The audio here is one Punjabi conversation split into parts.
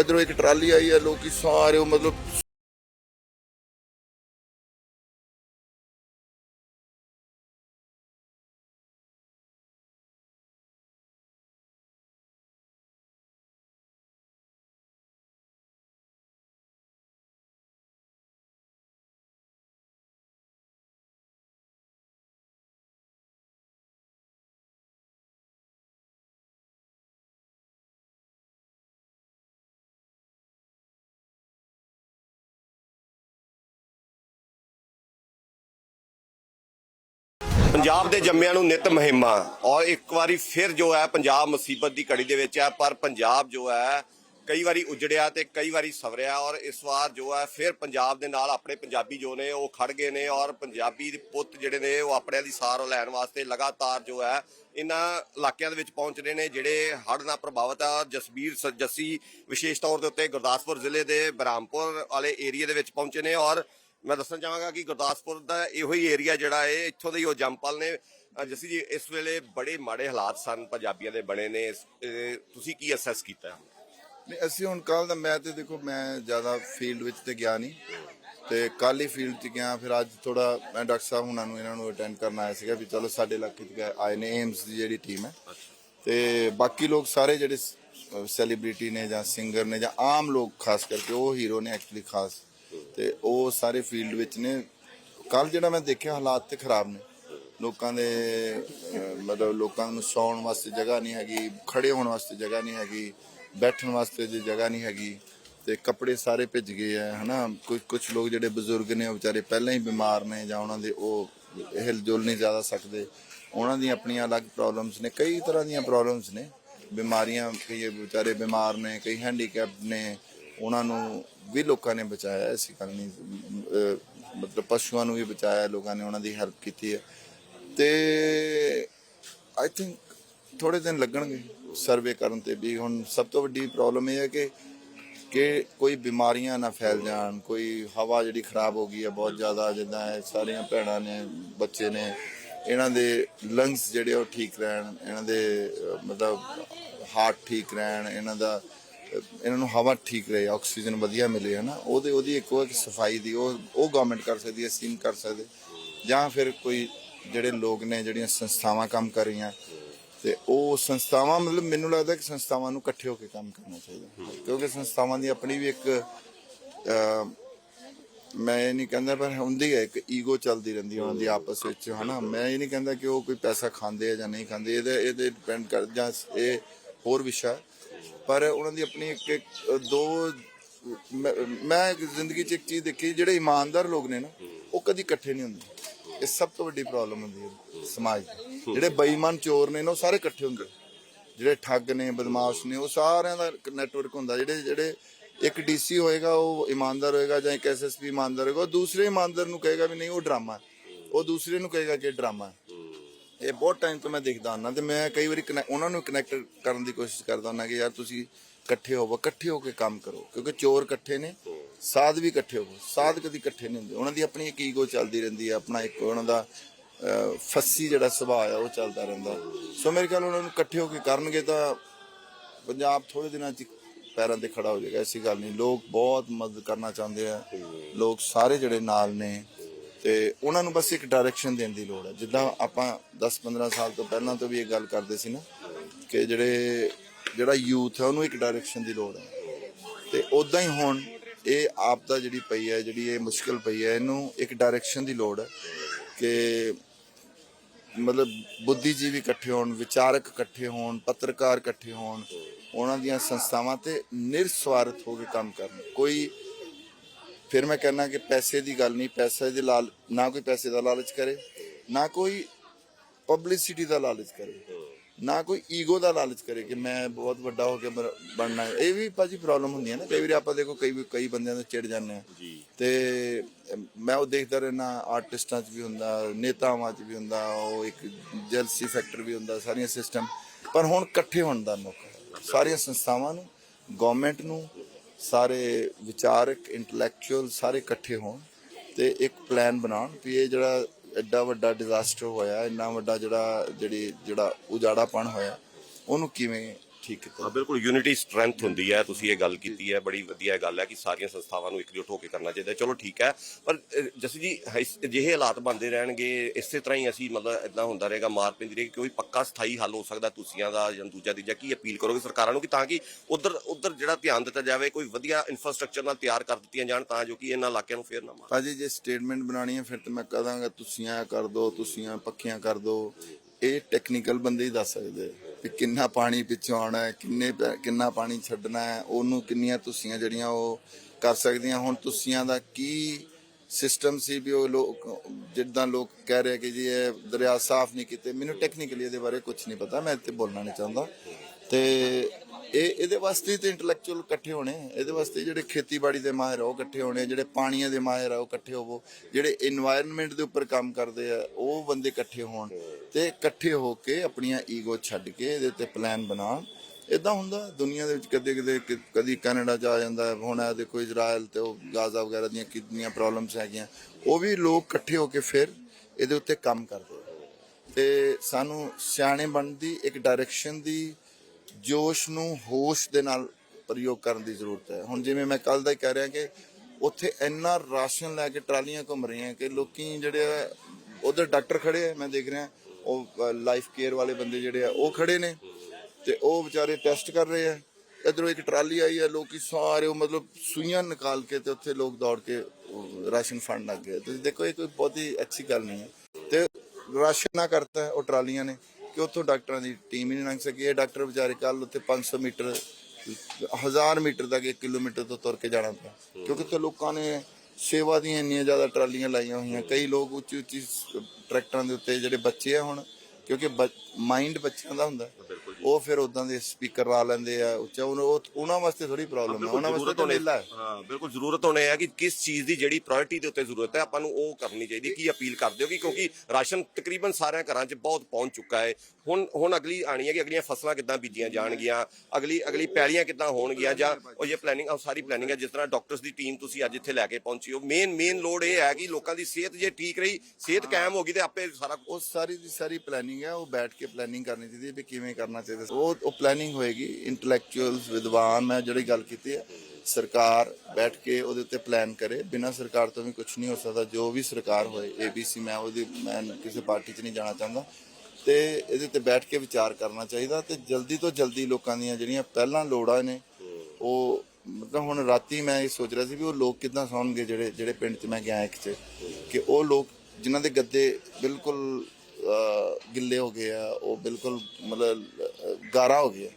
ਇਧਰੋਂ ਇੱਕ ਟਰਾਲੀ ਆਈ ਹੈ ਲੋਕੀ ਸਾਰੇ ਉਹ ਮਤਲਬ ਪੰਜਾਬ ਦੇ ਜੰਮਿਆਂ ਨੂੰ ਨਿਤ ਮਹਿਮਾ। ਔਰ ਇੱਕ ਵਾਰੀ ਫਿਰ ਜੋ ਹੈ, ਪੰਜਾਬ ਮੁਸੀਬਤ ਦੀ ਘੜੀ ਦੇ ਵਿੱਚ ਹੈ, ਪਰ ਪੰਜਾਬ ਜੋ ਹੈ, ਕਈ ਵਾਰੀ ਉਜੜਿਆ ਤੇ ਕਈ ਵਾਰੀ ਸਵਰਿਆ। ਔਰ ਇਸ ਵਾਰ ਜੋ ਹੈ, ਫਿਰ ਪੰਜਾਬ ਦੇ ਨਾਲ ਆਪਣੇ ਪੰਜਾਬੀ ਜੋ ਨੇ, ਉਹ ਖੜ ਗਏ ਨੇ। ਔਰ ਪੰਜਾਬੀ ਦੇ ਪੁੱਤ ਜਿਹੜੇ ਨੇ, ਉਹ ਆਪਣਿਆਂ ਦੀ ਸਾਰ ਲੈਣ ਵਾਸਤੇ ਲਗਾਤਾਰ ਜੋ ਹੈ ਇਹਨਾਂ ਇਲਾਕਿਆਂ ਦੇ ਵਿੱਚ ਪਹੁੰਚ ਰਹੇ ਨੇ, ਜਿਹੜੇ ਹੜ੍ਹ ਨਾਲ ਪ੍ਰਭਾਵਿਤ ਆ। ਜਸਬੀਰ ਸ- ਜੱਸੀ ਵਿਸ਼ੇਸ਼ ਤੌਰ ਦੇ ਉੱਤੇ ਗੁਰਦਾਸਪੁਰ ਜ਼ਿਲ੍ਹੇ ਦੇ ਬਰਾਮਪੁਰ ਵਾਲੇ ਏਰੀਆ ਦੇ ਵਿੱਚ ਪਹੁੰਚੇ ਨੇ। ਔਰ ਮੈਂ ਦੱਸਣਾ ਚਾਹਾਂਗਾ ਕਿ ਗੁਰਦਾਸਪੁਰ ਦਾ ਇਹੋ ਹੀ ਏਰੀਆ ਜਿਹੜਾ ਹੈ ਇੱਥੋਂ ਦੇ ਹੀ ਉਹ ਜੰਪਲ ਨੇ। ਜੱਸੀ ਜੀ ਇਸ ਵੇਲੇ ਬੜੇ ਮਾੜੇ ਹਾਲਾਤ ਸਨ ਪੰਜਾਬੀਆਂ ਦੇ ਬਣੇ ਨੇ। ਤੁਸੀਂ ਕੀ ਅਸੈਸ ਕੀਤਾ? ਨਹੀਂ ਅਸੀਂ ਹੁਣ ਕੱਲ ਦਾ ਮੈਂ ਤੇ ਦੇਖੋ ਮੈਂ ਜ਼ਿਆਦਾ ਫੀਲਡ ਵਿੱਚ ਤੇ ਗਿਆ ਨਹੀਂ। ਤੇ ਕੱਲ ਹੀ ਫੀਲਡ 'ਚ ਗਿਆ ਫਿਰ ਅੱਜ ਥੋੜਾ ਮੈਂ ਡਾਕਟਰ ਸਾਹਿਬ ਹੁਣਾਂ ਨੂੰ ਇਹਨਾਂ ਨੂੰ ਅਟੈਂਡ ਕਰਨ ਆਇਆ ਸੀਗਾ ਵੀ ਚਲੋ ਸਾਡੇ ਇਲਾਕੇ 'ਚ ਆਏ ਨੇ ਏਮਸ ਦੀ ਜਿਹੜੀ ਟੀਮ ਹੈ। ਤੇ ਬਾਕੀ ਲੋਕ ਸਾਰੇ ਜਿਹੜੇ ਸੈਲੀਬ੍ਰਿਟੀ ਨੇ ਜਾਂ ਸਿੰਗਰ ਨੇ ਜਾਂ ਆਮ ਲੋਕ ਖਾਸ ਕਰਕੇ ਉਹ ਹੀਰੋ ਨੇ ਐਕਚੁਅਲੀ ਖਾਸ। ਤੇ ਉਹ ਸਾਰੇ ਫੀਲਡ ਵਿੱਚ ਨੇ। ਕੱਲ ਜਿਹੜਾ ਮੈਂ ਦੇਖਿਆ, ਹਾਲਾਤ ਤੇ ਖਰਾਬ ਨੇ। ਲੋਕਾਂ ਦੇ ਮਤਲਬ ਲੋਕਾਂ ਨੂੰ ਸੌਣ ਵਾਸਤੇ ਜਗ੍ਹਾ ਨਹੀਂ ਹੈਗੀ, ਖੜੇ ਹੋਣ ਵਾਸਤੇ ਜਗ੍ਹਾ ਨਹੀਂ ਹੈਗੀ, ਬੈਠਣ ਵਾਸਤੇ ਜੇ ਜਗ੍ਹਾ ਨਹੀਂ ਹੈਗੀ, ਤੇ ਕੱਪੜੇ ਸਾਰੇ ਭਿੱਜ ਗਏ ਆ, ਹਨਾ। ਕੁਝ ਕੁਝ ਲੋਕ ਜਿਹੜੇ ਬਜ਼ੁਰਗ ਨੇ, ਉਹ ਵਿਚਾਰੇ ਪਹਿਲਾਂ ਹੀ ਬਿਮਾਰ ਨੇ ਜਾਂ ਉਹਨਾਂ ਦੇ ਉਹ ਹਿਲ ਜੁਲ ਨਹੀਂ ਜ਼ਿਆਦਾ ਸਕਦੇ। ਉਹਨਾਂ ਦੀਆਂ ਆਪਣੀਆਂ ਅਲੱਗ ਪ੍ਰੋਬਲਮਸ ਨੇ, ਕਈ ਤਰ੍ਹਾਂ ਦੀਆਂ ਪ੍ਰੋਬਲਮਸ ਨੇ। ਬਿਮਾਰੀਆਂ, ਕਈ ਵਿਚਾਰੇ ਬਿਮਾਰ ਨੇ, ਕਈ ਹੈਂਡੀਕੈਪਡ ਨੇ ਉਹਨਾਂ ਨੂੰ ਵੀ ਲੋਕਾਂ ਨੇ ਬਚਾਇਆ, ਐਸੀ ਗੱਲ ਨਹੀਂ ਮਤਲਬ ਪਸ਼ੂਆਂ ਨੂੰ ਵੀ ਬਚਾਇਆ, ਲੋਕਾਂ ਨੇ ਉਹਨਾਂ ਦੀ ਹੈਲਪ ਕੀਤੀ ਹੈ। ਤੇ ਆਈ ਥਿੰਕ ਥੋੜੇ ਦਿਨ ਲੱਗਣਗੇ ਸਰਵੇ ਕਰਨ ਤੇ ਵੀ। ਹੁਣ ਸਭ ਤੋਂ ਵੱਡੀ ਪ੍ਰੋਬਲਮ ਇਹ ਹੈ ਕਿ ਕਿ ਕੋਈ ਬਿਮਾਰੀਆਂ ਨਾ ਫੈਲ ਜਾਣ, ਕੋਈ ਹਵਾ ਜਿਹੜੀ ਖਰਾਬ ਹੋ ਗਈ ਹੈ ਬਹੁਤ ਜ਼ਿਆਦਾ, ਜਿੱਦਾਂ ਸਾਰੀਆਂ ਭੈਣਾਂ ਨੇ, ਬੱਚੇ ਨੇ, ਇਹਨਾਂ ਦੇ ਲੰਗਸ ਜਿਹੜੇ ਉਹ ਠੀਕ ਰਹਿਣ, ਇਹਨਾਂ ਦੇ ਮਤਲਬ ਹਾਰਟ ਠੀਕ ਰਹਿਣ, ਇਹਨਾਂ ਦਾ ਇਹਨਾਂ ਨੂੰ ਹਵਾ ਠੀਕ ਰਹੇ, ਆਕਸੀਜਨ ਵਧੀਆ ਮਿਲੇ, ਹਨਾ। ਉਹਦੇ, ਉਹਦੀ ਇੱਕ ਉਹ ਸਫ਼ਾਈ ਦੀ, ਉਹ ਉਹ ਗਵਰਨਮੈਂਟ ਕਰ ਸਕਦੀ ਹੈ, ਅਸੀਂ ਕਰ ਸਕਦੇ। ਜਾਂ ਫਿਰ ਕੋਈ ਜਿਹੜੇ ਲੋਕ ਨੇ, ਜਿਹੜੀਆਂ ਸੰਸਥਾਵਾਂ ਕੰਮ ਕਰ ਰਹੀਆਂ, ਤੇ ਉਹ ਸੰਸਥਾਵਾਂ, ਮਤਲਬ ਮੈਨੂੰ ਲੱਗਦਾ ਕਿ ਸੰਸਥਾਵਾਂ ਨੂੰ ਇਕੱਠੇ ਹੋ ਕੇ ਕੰਮ ਕਰਨਾ ਚਾਹੀਦਾ। ਕਿਉਂਕਿ ਸੰਸਥਾਵਾਂ ਦੀ ਆਪਣੀ ਵੀ ਇੱਕ ਮੈਂ ਇਹ ਨਹੀਂ ਕਹਿੰਦਾ, ਪਰ ਹੁੰਦੀ ਹੈ, ਇੱਕ ਈਗੋ ਚੱਲਦੀ ਰਹਿੰਦੀ ਉਹਨਾਂ ਦੀ ਆਪਸ ਵਿੱਚ, ਹਨਾ। ਮੈਂ ਇਹ ਨਹੀਂ ਕਹਿੰਦਾ ਕਿ ਉਹ ਕੋਈ ਪੈਸਾ ਖਾਂਦੇ ਆ ਜਾਂ ਨਹੀਂ ਖਾਂਦੇ, ਇਹਦੇ ਇਹਦੇ ਡਿਪੈਂਡ ਕਰ, ਜਾਂ ਇਹ ਹੋਰ ਵਿਸ਼ਾ ਪਰ ਉਹਨਾਂ ਦੀ ਆਪਣੀ ਇੱਕ ਇੱਕ ਦੋ, ਮੈਂ- ਮੈਂ ਜ਼ਿੰਦਗੀ 'ਚ ਇੱਕ ਚੀਜ਼ ਦੇਖੀ, ਜਿਹੜੇ ਇਮਾਨਦਾਰ ਲੋਕ ਨੇ ਨਾ, ਉਹ ਕਦੀ ਇਕੱਠੇ ਨਹੀਂ ਹੁੰਦੇ। ਇਹ ਸਭ ਤੋਂ ਵੱਡੀ ਪ੍ਰੋਬਲਮ ਹੁੰਦੀ ਹੈ ਸਮਾਜ ਦੀ। ਜਿਹੜੇ ਬੇਈਮਾਨ ਚੋਰ ਨੇ ਨਾ, ਉਹ ਸਾਰੇ ਇਕੱਠੇ ਹੁੰਦੇ। ਜਿਹੜੇ ਠੱਗ ਨੇ, ਬਦਮਾਸ਼ ਨੇ, ਉਹ ਸਾਰਿਆਂ ਦਾ ਨੈਟਵਰਕ ਹੁੰਦਾ। ਜਿਹੜੇ ਜਿਹੜੇ ਇੱਕ ਡੀਸੀ ਹੋਏਗਾ, ਉਹ ਇਮਾਨਦਾਰ ਹੋਏਗਾ ਜਾਂ ਇੱਕ ਐਸਐਸਪੀ ਇਮਾਨਦਾਰ ਹੋਏਗਾ, ਉਹ ਦੂਸਰੇ ਇਮਾਨਦਾਰ ਨੂੰ ਕਹੇਗਾ ਵੀ ਨਹੀਂ, ਉਹ ਡਰਾਮਾ ਉਹ ਦੂਸਰੇ ਨੂੰ ਕਹੇਗਾ ਕਿ ਡਰਾਮਾ ਹੈ। ਇਹ ਬਹੁਤ ਟਾਈਮ ਤੋਂ ਮੈਂ ਦੇਖਦਾ ਹੁੰਦਾ ਤੇ ਮੈਂ ਕਈ ਵਾਰੀ ਉਹਨਾਂ ਨੂੰ ਕਨੈਕਟ ਕਰਨ ਦੀ ਕੋਸ਼ਿਸ਼ ਕਰਦਾ ਹੁੰਦਾ ਕਿ ਯਾਰ ਤੁਸੀਂ ਇਕੱਠੇ ਹੋਵੋ, ਇਕੱਠੇ ਹੋ ਕੇ ਕੰਮ ਕਰੋ, ਕਿਉਂਕਿ ਚੋਰ ਇਕੱਠੇ ਨੇ, ਸਾਧ ਵੀ ਇਕੱਠੇ ਹੋਵੋ। ਸਾਧ ਕਦੀ ਇਕੱਠੇ ਨਹੀਂ ਹੁੰਦੇ। ਉਹਨਾਂ ਦੀ ਆਪਣੀ ਇੱਕ ਈਗੋ ਚੱਲਦੀ ਰਹਿੰਦੀ ਹੈ, ਆਪਣਾ ਇੱਕ ਉਹਨਾਂ ਦਾ ਫੱਸੀ ਜਿਹੜਾ ਸੁਭਾਅ ਆ ਉਹ ਚੱਲਦਾ ਰਹਿੰਦਾ। ਸੋ ਮੇਰੇ ਖਿਆਲ ਉਹਨਾਂ ਨੂੰ ਇਕੱਠੇ ਹੋ ਕੇ ਕਰਨਗੇ ਤਾਂ ਪੰਜਾਬ ਥੋੜੇ ਦਿਨਾਂ 'ਚ ਪੈਰਾਂ ਤੇ ਖੜਾ ਹੋ ਜਾਏਗਾ, ਐਸੀ ਗੱਲ ਨਹੀਂ। ਲੋਕ ਬਹੁਤ ਮਦਦ ਕਰਨਾ ਚਾਹੁੰਦੇ ਆ। ਲੋਕ ਸਾਰੇ ਜਿਹੜੇ ਨਾਲ ਨੇ ਤੇ ਉਹਨਾਂ ਨੂੰ ਬਸ ਇੱਕ ਡਾਇਰੈਕਸ਼ਨ ਦੇਣ ਦੀ ਲੋੜ ਹੈ। ਜਿੱਦਾਂ ਆਪਾਂ 10-15 ਸਾਲ ਤੋਂ ਪਹਿਲਾਂ ਤੋਂ ਵੀ ਇਹ ਗੱਲ ਕਰਦੇ ਸੀ ਨਾ ਕਿ ਜਿਹੜੇ, ਜਿਹੜਾ ਯੂਥ ਹੈ ਉਹਨੂੰ ਇੱਕ ਡਾਇਰੈਕਸ਼ਨ ਦੀ ਲੋੜ ਹੈ। ਤੇ ਉਦਾਂ ਹੀ ਹੁਣ ਇਹ ਆਪਦਾ ਜਿਹੜੀ ਪਈ ਹੈ, ਜਿਹੜੀ ਇਹ ਮੁਸ਼ਕਲ ਪਈ ਹੈ, ਇਹਨੂੰ ਇੱਕ ਡਾਇਰੈਕਸ਼ਨ ਦੀ ਲੋੜ ਹੈ ਕਿ ਮਤਲਬ ਬੁੱਧੀਜੀਵੀ ਇਕੱਠੇ ਹੋਣ, ਵਿਚਾਰਕ ਇਕੱਠੇ ਹੋਣ, ਪੱਤਰਕਾਰ ਇਕੱਠੇ ਹੋਣ, ਉਹਨਾਂ ਦੀਆਂ ਸੰਸਥਾਵਾਂ ਤੇ ਨਿਰਸਵਾਰਥ ਹੋ ਕੇ ਕੰਮ ਕਰਨ। ਕੋਈ ਫਿਰ ਮੈਂ ਕਹਿਣਾ ਕਿ ਪੈਸੇ ਦੀ ਗੱਲ ਨਹੀਂ ਪੈਸੇ ਦੇ ਲਾਲ ਨਾ ਕੋਈ ਪੈਸੇ ਦਾ ਲਾਲਚ ਕਰੇ ਨਾ ਕੋਈ ਪਬਲਿਸਿਟੀ ਦਾ ਲਾਲਚ ਕਰੇ ਨਾ ਕੋਈ ਈਗੋ ਦਾ ਲਾਲਚ ਕਰੇ ਕਿ ਮੈਂ ਬਹੁਤ ਵੱਡਾ ਹੋ ਕੇ ਬਣ- ਬਣਨਾ ਹੈ। ਇਹ ਵੀ ਭਾਜੀ ਪ੍ਰੋਬਲਮ ਹੁੰਦੀ ਹੈ ਨਾ। ਕਈ ਵਾਰੀ ਆਪਾਂ ਦੇਖੋ ਕਈ ਕਈ ਬੰਦਿਆਂ ਤੋਂ ਚਿੜ ਜਾਂਦੇ ਆ ਤੇ ਮੈਂ ਉਹ ਦੇਖਦਾ ਰਹਿਣਾ ਆਰਟਿਸਟਾਂ 'ਚ ਵੀ ਹੁੰਦਾ ਨੇਤਾਵਾਂ 'ਚ ਵੀ ਹੁੰਦਾ ਉਹ ਇੱਕ ਜੈਲਸੀ ਫੈਕਟਰ ਵੀ ਹੁੰਦਾ ਸਾਰੀਆਂ ਸਿਸਟਮ ਪਰ ਹੁਣ ਇਕੱਠੇ ਹੋਣ ਦਾ ਮੌਕਾ ਸਾਰੀਆਂ ਸੰਸਥਾਵਾਂ ਨੂੰ ਗਵਰਨਮੈਂਟ ਨੂੰ ਸਾਰੇ ਵਿਚਾਰਕ ਇੰਟੈਲੈਕਚੁਅਲ ਸਾਰੇ ਇਕੱਠੇ ਹੋਣ ਤੇ ਇੱਕ ਪਲਾਨ ਬਣਾਉਣ ਵੀ ਇਹ ਜਿਹੜਾ ਐਡਾ ਵੱਡਾ ਡਿਜ਼ਾਸਟਰ ਹੋਇਆ, ਇੰਨਾ ਵੱਡਾ ਜਿਹੜਾ ਜਿਹੜੀ, ਜਿਹੜਾ ਉਜਾੜਾਪਣ ਹੋਇਆ, ਉਹਨੂੰ ਕਿਵੇਂ ਠੀਕ ਕੀਤਾ ਹਾਂ ਬਿਲਕੁਲ ਯੂਨਿਟੀ ਸਟਰੈਂਥ ਹੁੰਦੀ ਹੈ ਤੁਸੀਂ ਇਹ ਗੱਲ ਕੀਤੀ ਹੈ ਬੜੀ ਵਧੀਆ ਗੱਲ ਹੈ ਕਿ ਸਾਰੀਆਂ ਸੰਸਥਾਵਾਂ ਨੂੰ ਇਕਜੁੱਟ ਹੋ ਕੇ ਕਰਨਾ ਚਾਹੀਦਾ। ਚਲੋ ਠੀਕ ਹੈ ਪਰ ਜਸੀ ਜੀ ਅਜਿਹੇ ਹਾਲਾਤ ਬਣਦੇ ਰਹਿਣਗੇ ਇਸੇ ਤਰ੍ਹਾਂ ਹੀ ਅਸੀਂ ਮਤਲਬ ਇਦਾਂ ਹੁੰਦਾ ਰਹੇਗਾ ਮਾਰ ਪੈਂਦੀ ਰਹੇਗੀ ਕੋਈ ਪੱਕਾ ਸਥਾਈ ਹੱਲ ਹੋ ਸਕਦਾ ਤੁਸੀਆਂ ਦਾ ਜਾਂ ਦੂਜਾ ਤੀਜਾ ਕੀ ਅਪੀਲ ਕਰੋਗੇ ਸਰਕਾਰਾਂ ਨੂੰ ਕਿ ਤਾਂ ਕਿ ਉਧਰ ਉਧਰ ਜਿਹੜਾ ਧਿਆਨ ਦਿੱਤਾ ਜਾਵੇ ਕੋਈ ਵਧੀਆ ਇਨਫਰਾਸਟ੍ਰਕਚਰ ਨਾਲ ਤਿਆਰ ਕਰ ਦਿੱਤੀਆਂ ਜਾਣ ਤਾਂ ਜੋ ਕਿ ਇਹਨਾਂ ਇਲਾਕਿਆਂ ਨੂੰ ਫੇਰ ਨਾ ਮਾਰ ਭਾਜੀ ਜੇ ਸਟੇਟਮੈਂਟ ਬਣਾਣੀ ਹੈ ਫਿਰ ਤਾਂ ਮੈਂ ਕਹਾਂਗਾ ਤੁਸੀਂ ਆ ਕਰ ਦੋ ਤੁਸੀਂ ਆ ਪੱਖੀਆਂ ਕਰ ਦੋ ਇਹ ਟੈਕਨੀਕਲ ਬੰਦੇ ਹੀ ਦੱਸ ਸਕਦੇ ਆ ਵੀ ਕਿੰਨਾ ਪਾਣੀ ਪਿੱਛੋਂ ਆਉਣਾ ਹੈ, ਕਿੰਨੇ ਕਿੰਨਾ ਪਾਣੀ ਛੱਡਣਾ ਹੈ, ਉਹਨੂੰ ਕਿੰਨੀਆਂ ਤੁਸੀਆਂ ਜਿਹੜੀਆਂ ਉਹ ਕਰ ਸਕਦੀਆਂ। ਹੁਣ ਤੁਸੀਆਂ ਦਾ ਕੀ ਸਿਸਟਮ ਸੀ ਵੀ ਉਹ ਲੋਕ, ਜਿੱਦਾਂ ਲੋਕ ਕਹਿ ਰਹੇ ਕਿ ਜੀ ਇਹ ਦਰਿਆ ਸਾਫ਼ ਨਹੀਂ ਕੀਤੇ, ਮੈਨੂੰ ਟੈਕਨੀਕਲੀ ਇਹਦੇ ਬਾਰੇ ਕੁਝ ਨਹੀਂ ਪਤਾ, ਮੈਂ ਇੱਥੇ ਬੋਲਣਾ ਨਹੀਂ ਚਾਹੁੰਦਾ। ਤੇ ਇਹ ਇਹਦੇ ਵਾਸਤੇ ਤੇ ਇੰਟੈਲੈਕਚੁਅਲ ਇਕੱਠੇ ਹੋਣੇ। ਇਹਦੇ ਵਾਸਤੇ ਜਿਹੜੇ ਖੇਤੀਬਾੜੀ ਦੇ ਮਾਹਿਰ ਆ ਉਹ ਇਕੱਠੇ ਹੋਣੇ। ਜਿਹੜੇ ਪਾਣੀਆਂ ਦੇ ਮਾਹਿਰ ਆ ਉਹ ਇਕੱਠੇ ਹੋਵੋ। ਜਿਹੜੇ এনवायरमेंट ਦੇ ਉੱਪਰ ਕੰਮ ਕਰਦੇ ਆ ਉਹ ਬੰਦੇ ਇਕੱਠੇ ਹੋਣ ਤੇ ਇਕੱਠੇ ਹੋ ਕੇ ਆਪਣੀਆਂ ਈਗੋ ਛੱਡ ਕੇ ਇਹਦੇ ਉੱਤੇ ਪਲਾਨ ਬਣਾਉਣ। ਇਦਾਂ ਹੁੰਦਾ ਦੁਨੀਆ ਦੇ ਵਿੱਚ ਕਦੇ ਕਦੇ ਕਦੀ ਕੈਨੇਡਾ ਚ ਆ ਜਾਂਦਾ ਹੈ, ਹੁਣ ਆ ਕੋਈ ਇਜ਼ਰਾਈਲ ਤੇ ਉਹ ਗਾਜ਼ਾ ਵਗੈਰਾ ਦੀਆਂ ਕਿੰਨੀਆਂ ਪ੍ਰੋਬਲਮਸ ਹੈਗੀਆਂ। ਉਹ ਵੀ ਲੋਕ ਇਕੱਠੇ ਹੋ ਕੇ ਫਿਰ ਇਹਦੇ ਉੱਤੇ ਕੰਮ ਕਰਦੇ ਆ। ਤੇ ਸਾਨੂੰ ਸਿਆਣੇ ਬਣਨ ਦੀ ਇੱਕ ਡਾਇਰੈਕਸ਼ਨ ਦੀ ਜੋਸ਼ ਨੂੰ ਹੋਸ਼ ਦੇ ਨਾਲ ਪ੍ਰਯੋਗ ਕਰਨ ਦੀ ਜ਼ਰੂਰਤ ਹੈ। ਹੁਣ ਜਿਵੇਂ ਮੈਂ ਕੱਲ ਦਾ ਹੀ ਕਹਿ ਰਿਹਾ ਕਿ ਉੱਥੇ ਇੰਨਾ ਰਾਸ਼ਨ ਲੈ ਕੇ ਟਰਾਲੀਆਂ ਘੁੰਮ ਰਹੀਆਂ ਕਿ ਲੋਕੀ ਜਿਹੜੇ ਉਧਰ ਡਾਕਟਰ ਖੜੇ ਆ, ਮੈਂ ਦੇਖ ਰਿਹਾ, ਉਹ ਲਾਈਫ ਕੇਅਰ ਵਾਲੇ ਬੰਦੇ ਜਿਹੜੇ ਆ, ਉਹ ਖੜੇ ਨੇ ਤੇ ਉਹ ਵਿਚਾਰੇ ਟੈਸਟ ਕਰ ਰਹੇ ਆ। ਇਧਰੋਂ ਇੱਕ ਟਰਾਲੀ ਆਈ ਹੈ ਲੋਕੀ ਸਾਰੇ ਉਹ ਮਤਲਬ ਸੂਈਆਂ ਨਿਕਾਲ ਕੇ ਤੇ ਉੱਥੇ ਲੋਕ ਦੌੜ ਕੇ ਰਾਸ਼ਨ ਫੰਡ ਲੱਗ ਗਏ। ਤੁਸੀਂ ਦੇਖੋ, ਇਹ ਕੋਈ ਬਹੁਤ ਹੀ ਅੱਛੀ ਗੱਲ ਨਹੀਂ ਹੈ। ਤੇ ਰਾਸ਼ਨ ਨਾ ਕਰਤਾ, ਉਹ ਟਰਾਲੀਆਂ ਨੇ। ਕਿ ਉੱਥੋਂ ਡਾਕਟਰਾਂ ਦੀ ਟੀਮ ਹੀ ਨਹੀਂ ਲੰਘ ਸਕੀ। ਇਹ ਡਾਕਟਰ ਵਿਚਾਰੇ ਕੱਲ ਉੱਥੇ 500 ਮੀਟਰ, ਹਜ਼ਾਰ ਮੀਟਰ ਤੱਕ 1 ਕਿਲੋਮੀਟਰ ਤੋਂ ਤੁਰ ਕੇ ਜਾਣਾ ਪਿਆ। ਕਿਉਂਕਿ ਉੱਥੇ ਲੋਕਾਂ ਨੇ ਸੇਵਾ ਦੀਆਂ ਇੰਨੀਆਂ ਜ਼ਿਆਦਾ ਟਰਾਲੀਆਂ ਲਾਈਆਂ ਹੋਈਆਂ। ਕਈ ਲੋਕ ਉੱਚੀ ਉੱਚੀ ਟਰੈਕਟਰਾਂ ਦੇ ਉੱਤੇ ਜਿਹੜੇ ਬੱਚੇ ਆ ਹੁਣ, ਕਿਉਂਕਿ ਮਾਈਂਡ ਬੱਚਿਆਂ ਦਾ ਹੁੰਦਾ। ਉਹ ਫਿਰ ਉਦਾਂ ਦੇ ਸਪੀਕਰ ਲਾ ਲੈਂਦੇ ਆ ਉੱਚਾ ਉਹ- ਉਹਨਾਂ ਵਾਸਤੇ ਥੋੜੀ ਪ੍ਰੋਬਲਮ ਹੈ ਉਹਨਾਂ ਵਾਸਤੇ ਤਾਂ ਮੇਲਾ ਹੈ। ਹਾਂ ਬਿਲਕੁਲ ਜ਼ਰੂਰਤ ਹੋਣੇ ਹੈ ਕਿ ਕਿਸ ਚੀਜ਼ ਦੀ ਜਿਹੜੀ ਪ੍ਰਾਇੋਰਟੀ ਦੇ ਉੱਤੇ ਜ਼ਰੂਰਤ ਹੈ ਆਪਾਂ ਨੂੰ ਉਹ ਕਰਨੀ ਚਾਹੀਦੀ ਕੀ ਅਪੀਲ ਕਰਦੇ ਹੋ ਕਿ ਕਿਉਂਕਿ ਰਾਸ਼ਨ ਤਕਰੀਬਨ ਸਾਰਿਆਂ ਘਰਾਂ 'ਚ ਬਹੁਤ ਪਹੁੰਚ ਚੁੱਕਾ ਹੈ। ਹੁਣ ਹੁਣ ਅਗਲੀ ਆਣੀ ਹੈ ਕਿ ਅਗਲੀਆਂ ਫਸਲਾਂ ਕਿੱਦਾਂ ਬੀਜੀਆਂ ਜਾਣਗੀਆਂ ਅਗਲੀ ਅਗਲੀ ਪੈਲੀਆਂ ਕਿੱਦਾਂ ਹੋਣਗੀਆਂ ਜਾਂ ਉਹ ਇਹ ਪਲੈਨਿੰਗ ਉਹ ਸਾਰੀ ਪਲੈਨਿੰਗ ਹੈ ਜਿਸ ਤਰ੍ਹਾਂ ਡਾਕਟਰਸ ਦੀ ਟੀਮ ਤੁਸੀਂ ਅੱਜ ਇੱਥੇ ਲੈ ਕੇ ਪਹੁੰਚੀ ਹੋ ਮੇਨ ਮੇਨ ਲੋੜ ਇਹ ਹੈ ਕਿ ਲੋਕਾਂ ਦੀ ਸਿਹਤ ਜੇ ਠੀਕ ਰਹੀ ਸਿਹਤ ਕਾਇਮ ਹੋ ਗਈ ਤੇ ਆਪੇ ਸਾਰਾ ਉਹ ਸਾਰੀ ਦੀ ਸਾਰੀ ਪਲੈਨਿੰਗ ਹੈ ਉਹ ਬੈਠ ਕੇ ਪਲੈਨਿੰਗ ਕਰਨੀ ਚਾਹੀਦੀ ਹੈ ਵੀ ਕਿਵੇਂ ਕਰਨਾ ਚਾਹੀਦਾ ਉਹ ਉਹ ਪਲੈਨਿੰਗ ਹੋਏਗੀ ਇੰਟੈਲੈਕਚੁਅਲਸ ਵਿਦਵਾਨ, ਮੈਂ ਜਿਹੜੀ ਗੱਲ ਕੀਤੀ ਹੈ, ਸਰਕਾਰ ਬੈਠ ਕੇ ਉਹਦੇ ਉੱਤੇ ਪਲਾਨ ਕਰੇ, ਬਿਨਾਂ ਸਰਕਾਰ ਤੋਂ ਵੀ ਕੁਝ ਨਹੀਂ ਹੋ ਸਕਦਾ, ਜੋ ਵੀ ਸਰਕਾਰ ਹੋਏ ਏਬੀਸੀ ਮੈਂ ਉਹਦੀ, ਮੈਂ ਕਿਸੇ ਪਾਰਟੀ 'ਚ ਨਹੀਂ ਜਾਣਾ ਚਾਹੁੰਦਾ, ਤੇ ਇਹਦੇ ਤੇ ਬੈਠ ਕੇ ਵਿਚਾਰ ਕਰਨਾ ਚਾਹੀਦਾ, ਤੇ ਜਲਦੀ ਤੋਂ ਜਲਦੀ ਲੋਕਾਂ ਦੀਆਂ ਜਿਹੜੀਆਂ ਪਹਿਲਾਂ ਲੋੜਾਂ ਨੇ, ਉਹ ਮਤਲਬ ਹੁਣ ਰਾਤੀ ਮੈਂ ਇਹ ਸੋਚ ਰਿਹਾ ਸੀ ਵੀ ਉਹ ਲੋਕ ਕਿੱਦਾਂ ਸੌਣਗੇ ਜਿਹੜੇ ਜਿਹੜੇ ਪਿੰਡ 'ਚ ਮੈਂ ਗਿਆ ਇੱਕ 'ਚ, ਕਿ ਉਹ ਲੋਕ ਜਿਨ੍ਹਾਂ ਦੇ ਗੱਦੇ ਬਿਲਕੁਲ ਗਿੱਲੇ ਹੋ ਗਏ ਆ, ਉਹ ਬਿਲਕੁਲ ਮਤਲਬ ਗਾਰਾ ਹੋ ਗਿਆ।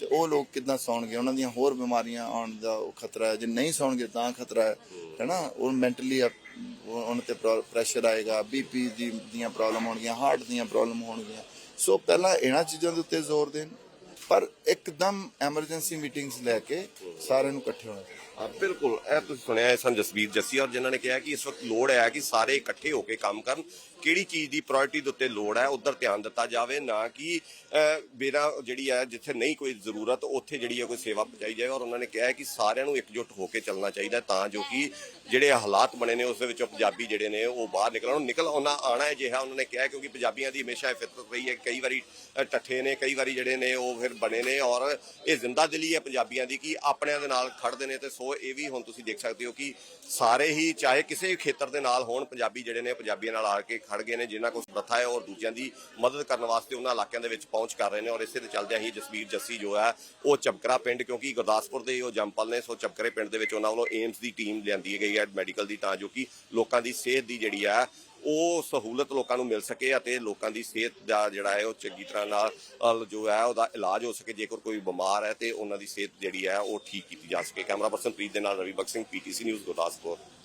ਤੇ ਉਹ ਲੋਕ ਕਿੱਦਾਂ ਸੌਣਗੇ? ਉਹਨਾਂ ਦੀਆਂ ਹੋਰ ਬਿਮਾਰੀਆਂ ਆਉਣ ਦਾ ਉਹ ਖਤਰਾ ਹੈ। ਜੇ ਨਹੀਂ ਸੌਣਗੇ ਤਾਂ ਖਤਰਾ ਹੈ ਹੈਨਾ ਉਹ ਮੈਂਟਲੀ ਉਹਨਾਂ ਤੇ ਪ੍ਰੈਸ਼ਰ ਆਏਗਾ ਬੀਪੀ ਦੀ ਦੀਆਂ ਪ੍ਰੋਬਲਮ ਹੋਣਗੀਆਂ ਹਾਰਟ ਦੀਆਂ ਪ੍ਰੋਬਲਮ ਹੋਣਗੀਆਂ। ਸੋ ਪਹਿਲਾਂ ਇਹਨਾਂ ਚੀਜ਼ਾਂ ਦੇ ਉੱਤੇ ਜ਼ੋਰ ਦੇਣ, ਪਰ ਇੱਕਦਮ ਐਮਰਜੈਂਸੀ ਮੀਟਿੰਗਸ ਲੈ ਕੇ ਸਾਰਿਆਂ ਨੂੰ ਇਕੱਠੇ ਹੋਣਾ ਬਿਲਕੁਲ। ਇਹ ਤੁਸੀਂ ਸੁਣਿਆ ਹੈ ਸਨ ਜਸਵੀਰ ਜੱਸੀ ਔਰ ਜਿਨ੍ਹਾਂ ਨੇ ਕਿਹਾ ਕਿ ਇਸ ਵਕਤ ਲੋੜ ਹੈ ਕਿ ਸਾਰੇ ਇਕੱਠੇ ਹੋ ਕੇ ਕੰਮ ਕਰਨ। ਕਿਹੜੀ ਚੀਜ਼ ਦੀ ਪ੍ਰਾਇੋਰਟੀ ਦੇ ਉੱਤੇ ਲੋੜ ਹੈ ਉਧਰ ਧਿਆਨ ਦਿੱਤਾ ਜਾਵੇ ਨਾ ਕਿ ਅਹ, ਜਿਹੜੀ ਹੈ ਜਿੱਥੇ ਨਹੀਂ ਕੋਈ ਜ਼ਰੂਰਤ ਉੱਥੇ ਜਿਹੜੀ ਹੈ ਕੋਈ ਸੇਵਾ ਪਹੁੰਚਾਈ ਜਾਵੇ। ਔਰ ਉਹਨਾਂ ਨੇ ਕਿਹਾ ਕਿ ਸਾਰਿਆਂ ਨੂੰ ਇਕਜੁੱਟ ਹੋ ਕੇ ਚੱਲਣਾ ਚਾਹੀਦਾ ਤਾਂ ਜੋ ਕਿ ਜਿਹੜੇ ਹਾਲਾਤ ਬਣੇ ਨੇ ਉਸ ਦੇ ਵਿੱਚੋਂ ਪੰਜਾਬੀ ਜਿਹੜੇ ਨੇ ਉਹ ਬਾਹਰ ਨਿਕਲਣ। ਨਿਕਲ ਆਉਣਾ ਆਣਾ ਹੈ ਜਿਹਾ ਉਹਨਾਂ ਨੇ ਕਿਹਾ ਕਿਉਂਕਿ ਪੰਜਾਬੀਆਂ ਦੀ ਹਮੇਸ਼ਾ ਇਹ ਫਿਤਰਤ ਰਹੀ ਹੈ ਕਈ ਵਾਰੀ ਅਹ, ਟੱਠੇ ਨੇ ਕਈ ਵਾਰੀ ਜਿਹੜੇ ਨੇ ਉਹ ਫਿਰ ਬਣੇ ਨੇ। ਔਰ ਇਹ ਜ਼ਿੰਦਾ ਦਿਲੀ ਹੈ ਪੰਜਾਬੀਆਂ ਦੀ ਕਿ ਆਪਣਿਆਂ ਦੇ ਨਾਲ ਖੜਦੇ ਨੇ ਤੇ ਸੋ ਇਹ ਵੀ ਹੁਣ ਤੁਸੀਂ ਦੇਖ ਸਕਦੇ ਹੋ ਕਿ ਸਾਰੇ ਹੀ ਚਾਹੇ ਕਿਸੇ ਖੇਤਰ ਦੇ ਨਾਲ ਹੋਣ, ਪੰਜਾਬੀ ਜਿਹੜੇ ਨੇ, ਪੰਜਾਬੀਆਂ ਨਾਲ ਆ ਕੇ ਖੜ ਗਏ ਨੇ, ਜਿਨ੍ਹਾਂ ਕੋਲ ਸਮਰੱਥਾ ਹੈ ਔਰ ਦੂਜਿਆਂ ਦੀ ਮਦਦ ਕਰਨ ਵਾਸਤੇ ਉਹਨਾਂ ਇਲਾਕਿਆਂ ਦੇ ਵਿੱਚ ਪਹੁੰਚ ਕਰ ਰਹੇ ਨੇ ਔਰ ਇਸੇ ਦੇ ਚੱਲਦਿਆਂ ਹੀ ਜਸਵੀਰ ਜੱਸੀ ਜੋ ਹੈ, ਉਹ ਚਬਕਰਾ ਪਿੰਡ ਕਿਉਂਕਿ ਗੁਰਦਾਸਪੁਰ ਦੇ ਉਹ ਜੰਪਲ ਨੇ, ਸੋ ਚਬਕਰੇ ਪਿੰਡ ਦੇ ਵਿੱਚ ਉਹਨਾਂ ਵੱਲੋਂ ਏਮਸ ਦੀ ਟੀਮ ਲਿਆਂਦੀ ਗਈ ਹੈ, ਮੈਡੀਕਲ ਦੀ ਤਾਂ ਜੋ ਕਿ ਲੋਕਾਂ ਦੀ ਸਿਹਤ ਦੀ ਜਿਹੜੀ ਹੈ ਉਹ ਸਹੂਲਤ ਲੋਕਾਂ ਨੂੰ ਮਿਲ ਸਕੇ ਅਤੇ ਲੋਕਾਂ ਦੀ ਸਿਹਤ ਦਾ ਜਿਹੜਾ ਹੈ ਉਹ ਚੰਗੀ ਤਰ੍ਹਾਂ ਨਾਲ ਜੋ ਹੈ ਉਹਦਾ ਇਲਾਜ ਹੋ ਸਕੇ। ਜੇਕਰ ਕੋਈ ਬਿਮਾਰ ਹੈ ਤੇ ਉਹਨਾਂ ਦੀ ਸਿਹਤ ਜਿਹੜੀ ਹੈ ਉਹ ਠੀਕ ਕੀਤੀ ਜਾ ਸਕੇ। ਕੈਮਰਾ ਪਰਸਨ ਪ੍ਰੀਤ ਦੇ ਨਾਲ ਰਵੀ ਬਖਸ਼ ਸਿੰਘ, ਪੀਟੀਸੀ ਨਿਊਜ਼ ਗੁਰਦਾਸਪੁਰ।